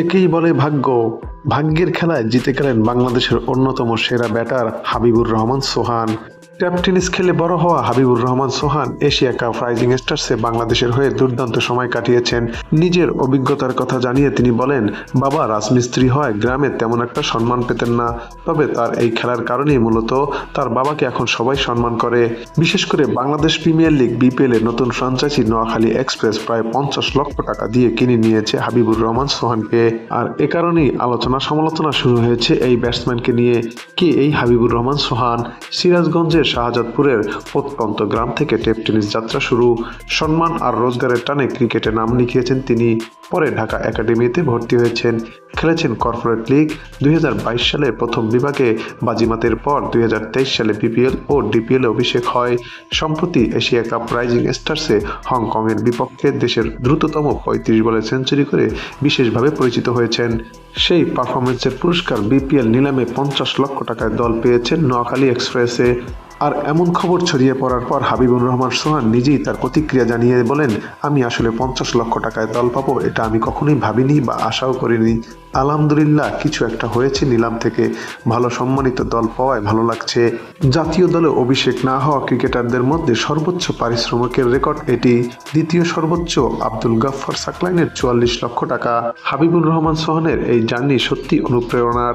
একেই বলে ভাগ্য। ভাগ্যের খেলায় জিতে গেলেন বাংলাদেশের অন্যতম সেরা batter Habibur Rahman Sohan. Tape tennis খেলে বড় হওয়া Habibur Rahman Sohan Asia cup rising স্টার্সে বাংলাদেশের হয়ে দুর্দান্ত সময় কাটিয়েছেন। নিজের অভিজ্ঞতার কথা জানিয়ে তিনি বলেন, বাবা রাজমিস্ত্রি হয় গ্রামে তেমন একটা সম্মান পেতেন না। তবে তার এই খেলার কারণেই মূলত তার বাবাকে এখন সবাই সম্মান করে। বিশেষ করে বাংলাদেশ প্রিমিয়ার লিগ বিপিএল এর নতুন ফ্রাঞ্চাইজি নোয়াখালী এক্সপ্রেস প্রায় পঞ্চাশ লক্ষ টাকা দিয়ে কিনে নিয়েছে হাবিবুর রহমান সোহানকে। আর এ কারণেই আলোচনা সমালোচনা শুরু হয়েছে এই ব্যাটসম্যানকে নিয়ে। কে এই হাবিবুর রহমান সোহান? সিরাজগঞ্জের শাহজাদপুরের প্রত্যন্ত গ্রাম থেকে টেপ টেনিস যাত্রা শুরু। সম্মান আর রোজগারের টানে ক্রিকেটে নাম লিখিয়েছেন তিনি। পরে ঢাকা একাডেমিতে ভর্তি হয়েছেন। খেলেছেন কর্পোরেট লিগ দুই সালে প্রথম বিভাগে। বাজিমাতের পর দুই হাজার তেইশ সালে বিপিএল ও ডিপিএল অভিষেক হয়। সম্প্রতি এশিয়া কাপ রাইজিং স্টার্সে হংকংয়ের বিপক্ষে দেশের দ্রুততম পঁয়ত্রিশ বলে সেঞ্চুরি করে বিশেষভাবে পরিচিত হয়েছেন। সেই পারফরমেন্সের পুরস্কার বিপিএল নিলামে পঞ্চাশ লক্ষ টাকায় দল পেয়েছেন নোয়াখালী এক্সপ্রেসে। আর এমন খবর ছড়িয়ে পড়ার পর হাবিবুর রহমান সোহান নিজেই তার প্রতিক্রিয়া জানিয়ে বলেন, আমি আসলে পঞ্চাশ লক্ষ টাকায় দল পাবো, এটা আমি কখনোই ভাবিনি বা আশাও করিনি। আলহামদুলিল্লাহ, কিছু একটা হয়েছে নিলাম থেকে। ভালো সম্মানিত দল পাওয়ায় ভালো লাগছে। জাতীয় দলে অভিষেক না হওয়া ক্রিকেটারদের মধ্যে সর্বোচ্চ পারিশ্রমিকের রেকর্ড এটি। দ্বিতীয় সর্বোচ্চ আব্দুল গাফফার সাকলাইনের চুয়াল্লিশ লক্ষ টাকা। হাবিবুর রহমান সোহানের এই জার্নি সত্যি অনুপ্রেরণার।